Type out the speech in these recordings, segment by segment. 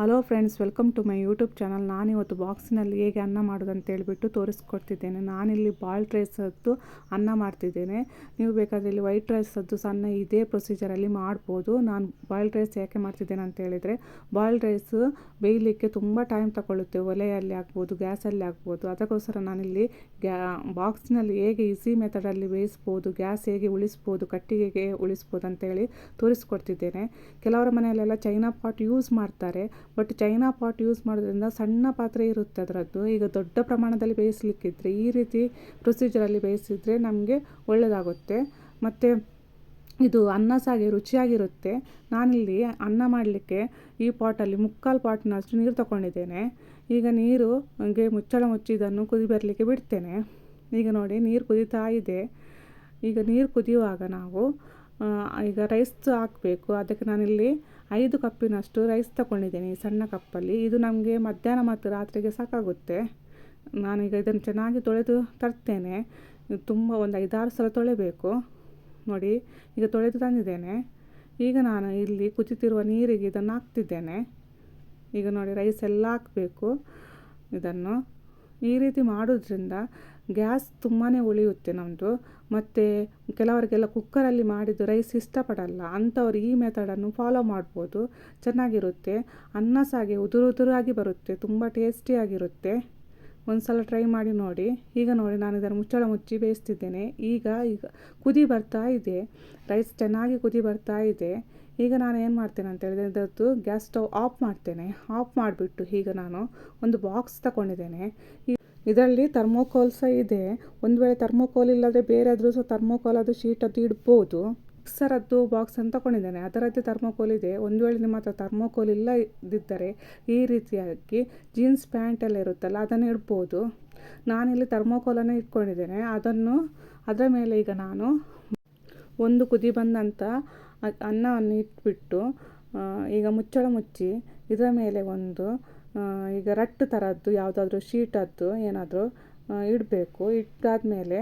Hello friends welcome to my YouTube channel ನಾನಿವತ್ತು ಬಾಕ್ಸಿನಲ್ಲಿ ಹೇಗೆ ಅನ್ನ ಮಾಡೋದು ಅಂತ ತೋರಿಸ್ಕೊಡ್ತಿದ್ದೇನೆ. ನಾನಿಲ್ಲಿ ಬಾಯ್ಲ್ಡ್ ರೈಸದ್ದು ಅನ್ನ ಮಾಡ್ತಿದ್ದೇನೆ. ನೀವು ಬೇಕಾದರೆ ಇಲ್ಲಿ ವೈಟ್ ರೈಸದ್ದು ಸಣ್ಣ ಇದೇ ಪ್ರೊಸೀಜರಲ್ಲಿ ಮಾಡ್ಬೋದು. ನಾನು ಬಾಯ್ಲ್ಡ್ ರೈಸ್ ಯಾಕೆ ಮಾಡ್ತಿದ್ದೇನೆ ಅಂತ ಹೇಳಿದರೆ ಬಾಯ್ಲ್ಡ್ ರೈಸ್ ಬೇಯಲಿಕ್ಕೆ ತುಂಬ ಟೈಮ್ ತಗೊಳ್ಳುತ್ತೆ. ಒಲೆಯಲ್ಲಿ ಆಗ್ಬೋದು, ಗ್ಯಾಸಲ್ಲಿ ಆಗ್ಬೋದು. ಅದಕ್ಕೋಸ್ಕರ ನಾನಿಲ್ಲಿ ಗ್ಯಾ ಬಾಕ್ಸ್ನಲ್ಲಿ ಹೇಗೆ ಈಸಿ ಮೆಥಡಲ್ಲಿ ಬೇಯಿಸ್ಬೋದು, ಗ್ಯಾಸ್ ಹೇಗೆ ಉಳಿಸ್ಬೋದು ಕಟ್ಟಿಗೆಗೆ ಉಳಿಸ್ಬೋದು ಅಂತೇಳಿ ತೋರಿಸ್ಕೊಡ್ತಿದ್ದೇನೆ. ಕೆಲವರ ಮನೆಯಲ್ಲೆಲ್ಲ ಚೈನಾ ಪಾಟ್ ಯೂಸ್ ಮಾಡ್ತಾರೆ. ಬಟ್ ಚೈನಾ ಪಾಟ್ ಯೂಸ್ ಮಾಡೋದ್ರಿಂದ ಸಣ್ಣ ಪಾತ್ರೆ ಇರುತ್ತೆ ಅದರದ್ದು. ಈಗ ದೊಡ್ಡ ಪ್ರಮಾಣದಲ್ಲಿ ಬೇಯಿಸಲಿಕ್ಕಿದ್ರೆ ಈ ರೀತಿ ಪ್ರೊಸೀಜರಲ್ಲಿ ಬೇಯಿಸಿದರೆ ನಮಗೆ ಒಳ್ಳೆಯದಾಗುತ್ತೆ ಮತ್ತು ಇದು ಅನ್ನ ಸಾಗೆ ರುಚಿಯಾಗಿರುತ್ತೆ. ನಾನಿಲ್ಲಿ ಅನ್ನ ಮಾಡಲಿಕ್ಕೆ ಈ ಪಾಟಲ್ಲಿ ಮುಕ್ಕಾಲು ಪಾಟ್ನಷ್ಟು ನೀರು ತಗೊಂಡಿದ್ದೇನೆ. ಈಗ ನೀರು ಹಂಗೆ ಮುಚ್ಚಳ ಮುಚ್ಚಿ ಇದನ್ನು ಕುದಿ ಬರಲಿಕ್ಕೆ ಬಿಡ್ತೇನೆ. ಈಗ ನೋಡಿ ನೀರು ಕುದೀತಾ ಇದೆ. ಈಗ ನೀರು ಕುದಿಯುವಾಗ ನಾವು ಈಗ ರೈಸ್ ಹಾಕಬೇಕು. ಅದಕ್ಕೆ ನಾನಿಲ್ಲಿ ಐದು ಕಪ್ಪಿನಷ್ಟು ರೈಸ್ ತಗೊಂಡಿದ್ದೀನಿ ಸಣ್ಣ ಕಪ್ಪಲ್ಲಿ. ಇದು ನಮಗೆ ಮಧ್ಯಾಹ್ನ ಮತ್ತು ರಾತ್ರಿಗೆ ಸಾಕಾಗುತ್ತೆ. ನಾನೀಗ ಇದನ್ನು ಚೆನ್ನಾಗಿ ತೊಳೆದು ತರ್ತೇನೆ. ತುಂಬ ಒಂದು ಐದಾರು ಸಲ ತೊಳೆಬೇಕು. ನೋಡಿ, ಈಗ ತೊಳೆದು ತಂದಿದ್ದೇನೆ. ಈಗ ನಾನು ಇಲ್ಲಿ ಕುಚಿತಿರುವ ನೀರಿಗೆ ಇದನ್ನು ಹಾಕ್ತಿದ್ದೇನೆ. ಈಗ ನೋಡಿ ರೈಸ್ ಎಲ್ಲ ಹಾಕಬೇಕು. ಇದನ್ನು ಈ ರೀತಿ ಮಾಡೋದ್ರಿಂದ ಗ್ಯಾಸ್ ತುಂಬಾ ಉಳಿಯುತ್ತೆ ನಮ್ಮದು ಮತ್ತು ಕೆಲವರಿಗೆಲ್ಲ ಕುಕ್ಕರಲ್ಲಿ ಮಾಡಿದ್ದು ರೈಸ್ ಇಷ್ಟಪಡಲ್ಲ. ಅಂಥವ್ರು ಈ ಮೆಥಡನ್ನು ಫಾಲೋ ಮಾಡ್ಬೋದು. ಚೆನ್ನಾಗಿರುತ್ತೆ. ಅನ್ನ ಉದುರು ಉದುರಾಗಿ ಬರುತ್ತೆ. ತುಂಬ ಟೇಸ್ಟಿಯಾಗಿರುತ್ತೆ ಒಂದು ಸಲ ಟ್ರೈ ಮಾಡಿ ನೋಡಿ. ಈಗ ನೋಡಿ, ನಾನು ಇದನ್ನು ಮುಚ್ಚಳ ಮುಚ್ಚಿ ಬೇಯಿಸ್ತಿದ್ದೇನೆ. ಈಗ ಈಗ ಕುದಿ ಬರ್ತಾ ಇದೆ. ರೈಸ್ ಚೆನ್ನಾಗಿ ಕುದಿ ಬರ್ತಾ ಇದೆ. ಈಗ ನಾನು ಏನು ಮಾಡ್ತೇನೆ ಅಂತ ಹೇಳಿದ್ರೆ, ಇದರದ್ದು ಗ್ಯಾಸ್ ಸ್ಟವ್ ಆಫ್ ಮಾಡ್ತೇನೆ. ಆಫ್ ಮಾಡಿಬಿಟ್ಟು ಈಗ ನಾನು ಒಂದು ಬಾಕ್ಸ್ ತಗೊಂಡಿದ್ದೇನೆ ಇದರಲ್ಲಿ ಥರ್ಮೋಕೋಲ್ ಸಹ ಇದೆ. ಒಂದು ವೇಳೆ ಥರ್ಮೋಕೋಲ್ ಇಲ್ಲದ್ರೆ ಬೇರೆ ಆದರೂ ಸಹ ಥರ್ಮೋಕೋಲ್ ಅದು ಶೀಟ್ ಅದು ಇಡ್ಬೋದು. ಮಿಕ್ಸರದ್ದು ಬಾಕ್ಸ್ ಅಂತ ತಗೊಂಡಿದ್ದೇನೆ ಅದರದ್ದೇ ಥರ್ಮೋಕೋಲ್ ಇದೆ. ಒಂದು ವೇಳೆ ನಿಮ್ಮ ಹತ್ರ ಥರ್ಮೋಕೋಲ್ ಇಲ್ಲ ಇದ್ದಿದ್ದರೆ ಈ ರೀತಿಯಾಗಿ ಜೀನ್ಸ್ ಪ್ಯಾಂಟ್ ಎಲ್ಲ ಇರುತ್ತಲ್ಲ, ಅದನ್ನು ಇಡ್ಬೋದು. ನಾನಿಲ್ಲಿ ಥರ್ಮೋಕೋಲನ್ನು ಇಟ್ಕೊಂಡಿದ್ದೇನೆ. ಅದನ್ನು, ಅದರ ಮೇಲೆ ಈಗ ನಾನು ಒಂದು ಕುದಿ ಬಂದಂಥ ಅನ್ನವನ್ನು ಇಟ್ಬಿಟ್ಟು ಈಗ ಮುಚ್ಚಳ ಮುಚ್ಚಿ ಇದರ ಮೇಲೆ ಒಂದು ಈಗ ರಟ್ಟು ಥರದ್ದು ಯಾವುದಾದ್ರೂ ಶೀಟದ್ದು ಏನಾದರೂ ಇಡಬೇಕು. ಇಟ್ಟಾದಮೇಲೆ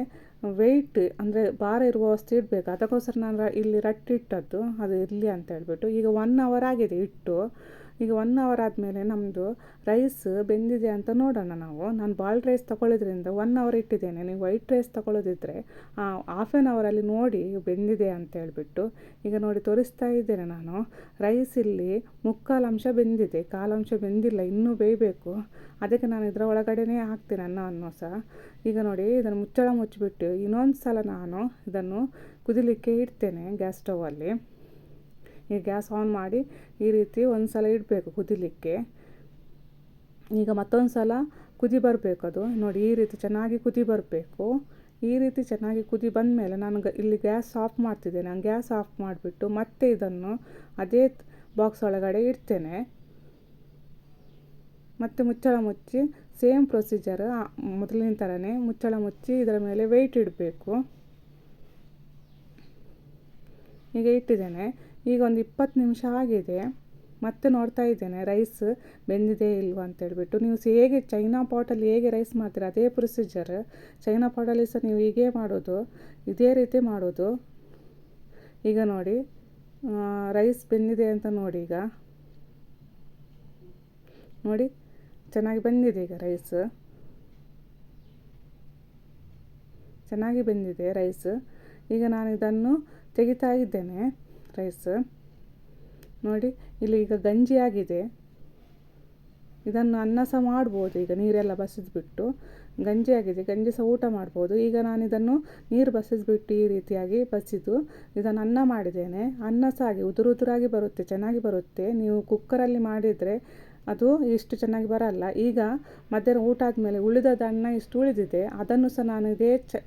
ವೆಯ್ಟ್ ಅಂದರೆ ಭಾರ ಇರುವ ವಸ್ತು ಇಡಬೇಕು. ಅದಕ್ಕೋಸ್ಕರ ನಾನು ಇಲ್ಲಿ ರಟ್ಟು ಇಟ್ಟದ್ದು ಅದು ಇರಲಿ ಅಂತ ಹೇಳ್ಬಿಟ್ಟು ಈಗ ಒನ್ ಅವರ್ ಆಗಿದೆ ಇಟ್ಟು. ಈಗ ಒನ್ ಅವರ್ ಆದಮೇಲೆ ನಮ್ಮದು ರೈಸ್ ಬೆಂದಿದೆ ಅಂತ ನೋಡೋಣ ನಾವು. ನಾನು ಬಾಲ್ಡ್ ರೈಸ್ ತಗೊಳ್ಳೋದ್ರಿಂದ ಒನ್ ಅವರ್ ಇಟ್ಟಿದ್ದೇನೆ. ನೀವು ವೈಟ್ ರೈಸ್ ತಗೊಳ್ಳೋದಿದ್ರೆ ಹಾಫ್ ಆ್ಯನ್ ಅವರಲ್ಲಿ ನೋಡಿ ಬೆಂದಿದೆ ಅಂತ ಹೇಳಿಬಿಟ್ಟು ಈಗ ನೋಡಿ ತೋರಿಸ್ತಾ ಇದ್ದೇನೆ ನಾನು. ರೈಸ್ ಇಲ್ಲಿ ಮುಕ್ಕಾಲು ಅಂಶ ಬೆಂದಿದೆ. ಕಾಲಂಶ ಬೆಂದಿಲ್ಲ, ಇನ್ನೂ ಬೇಯಬೇಕು. ಅದಕ್ಕೆ ನಾನು ಇದರ ಒಳಗಡೆನೇ ಹಾಕ್ತೇನೆ ಅನ್ನವನ್ನು ಸಹ ಈಗ ನೋಡಿ ಇದನ್ನು ಮುಚ್ಚಳ ಮುಚ್ಚಿಬಿಟ್ಟು ಇನ್ನೊಂದು ಸಲ ನಾನು ಇದನ್ನು ಕುದಿಲಿಕ್ಕೆ ಇಡ್ತೇನೆ ಗ್ಯಾಸ್ ಸ್ಟವಲ್ಲಿ ಈ ಗ್ಯಾಸ್ ಆನ್ ಮಾಡಿ ಈ ರೀತಿ ಒಂದು ಸಲ ಇಡಬೇಕು ಕುದಿಲಿಕ್ಕೆ. ಈಗ ಮತ್ತೊಂದು ಸಲ ಕುದಿ ಬರಬೇಕು ಅದು. ನೋಡಿ ಈ ರೀತಿ ಚೆನ್ನಾಗಿ ಕುದಿ ಬರಬೇಕು. ಈ ರೀತಿ ಚೆನ್ನಾಗಿ ಕುದಿ ಬಂದ ಮೇಲೆ ನಾನು ಇಲ್ಲಿ ಗ್ಯಾಸ್ ಆಫ್ ಮಾಡ್ತಿದ್ದೇನೆ ನಾನು ಗ್ಯಾಸ್ ಆಫ್ ಮಾಡಿಬಿಟ್ಟು ಮತ್ತೆ ಇದನ್ನು ಅದೇ ಬಾಕ್ಸ್ ಒಳಗಡೆ ಇಡ್ತೇನೆ. ಮತ್ತು ಮುಚ್ಚಳ ಮುಚ್ಚಿ ಸೇಮ್ ಪ್ರೊಸೀಜರ್ ಮೊದಲಿನ ಥರನೇ ಮುಚ್ಚಳ ಮುಚ್ಚಿ ಇದರ ಮೇಲೆ ವೆಯ್ಟ್ ಇಡಬೇಕು. ಈಗ ಇಟ್ಟಿದ್ದೇನೆ. ಈಗ ಒಂದು ಇಪ್ಪತ್ತು ನಿಮಿಷ ಆಗಿದೆ. ಮತ್ತೆ ನೋಡ್ತಾ ಇದ್ದೇನೆ ರೈಸ್ ಬೆಂದಿದೆ ಇಲ್ವಾ ಅಂತೇಳ್ಬಿಟ್ಟು ನೀವು ಹೇಗೆ ಚೈನಾ ಪಾಟಲ್ಲಿ ಹೇಗೆ ರೈಸ್ ಮಾಡ್ತೀರಾ? ಅದೇ ಪ್ರೊಸೀಜರ್ ಚೈನಾ ಪಾಟಲ್ಲಿ ಸಹ ನೀವು ಹೀಗೆ ಮಾಡೋದು, ಇದೇ ರೀತಿ ಮಾಡೋದು. ಈಗ ನೋಡಿ ರೈಸ್ ಬೆಂದಿದೆ ಅಂತ ನೋಡಿ ಈಗ. ನೋಡಿ, ಚೆನ್ನಾಗಿ ಬಂದಿದೆ ಈಗ ರೈಸ್ ಚೆನ್ನಾಗಿ ಬೆಂದಿದೆ ರೈಸ್ ಈಗ ನಾನು ಇದನ್ನು ತೆಗಿತಾ ಇದ್ದೇನೆ. ರೈಸ್ ನೋಡಿ, ಇಲ್ಲಿ ಈಗ ಗಂಜಿ ಆಗಿದೆ. ಇದನ್ನು ಅನ್ನ ಸಹ ಮಾಡ್ಬೋದು. ಈಗ ನೀರೆಲ್ಲ ಬಸಿದ್ಬಿಟ್ಟು ಗಂಜಿ ಆಗಿದೆ. ಗಂಜಿ ಸಹ ಊಟ ಮಾಡ್ಬೋದು. ಈಗ ನಾನು ಇದನ್ನು ನೀರು ಬಸಿದ್ಬಿಟ್ಟು ಈ ರೀತಿಯಾಗಿ ಬಸಿದು ಇದನ್ನು ಅನ್ನ ಮಾಡಿದ್ದೇನೆ. ಅನ್ನ ಸಹ ಹಾಗೆ ಉದುರು ಉದುರಾಗಿ ಬರುತ್ತೆ, ಚೆನ್ನಾಗಿ ಬರುತ್ತೆ. ನೀವು ಕುಕ್ಕರಲ್ಲಿ ಮಾಡಿದರೆ ಅದು ಇಷ್ಟು ಚೆನ್ನಾಗಿ ಬರಲ್ಲ. ಈಗ ಮಧ್ಯಾಹ್ನ ಊಟ ಆದಮೇಲೆ ಉಳಿದದ ಅನ್ನ ಇಷ್ಟು ಉಳಿದಿದೆ. ಅದನ್ನು ಸಹ ನಾನು ಇದೇ ಚ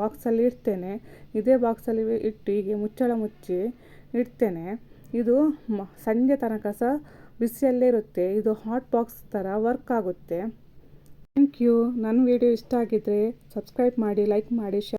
ಬಾಕ್ಸಲ್ಲಿ ಇಡ್ತೇನೆ. ಇದೇ ಬಾಕ್ಸಲ್ಲಿ ಇಟ್ಟು ಹೀಗೆ ಮುಚ್ಚಳ ಮುಚ್ಚಿ ಇಡ್ತೇನೆ. ಇದು ಮ, ಸಂಜೆ ತನಕ ಸಹ ಬಿಸಿಯಲ್ಲೇ ಇರುತ್ತೆ. ಇದು ಹಾಟ್ ಬಾಕ್ಸ್ ಥರ ವರ್ಕ್ ಆಗುತ್ತೆ. ಥ್ಯಾಂಕ್ ಯು ನನ್ನ ವಿಡಿಯೋ ಇಷ್ಟ ಆಗಿದ್ದರೆ ಸಬ್ಸ್ಕ್ರೈಬ್ ಮಾಡಿ ಲೈಕ್ ಮಾಡಿ ಶೇರ್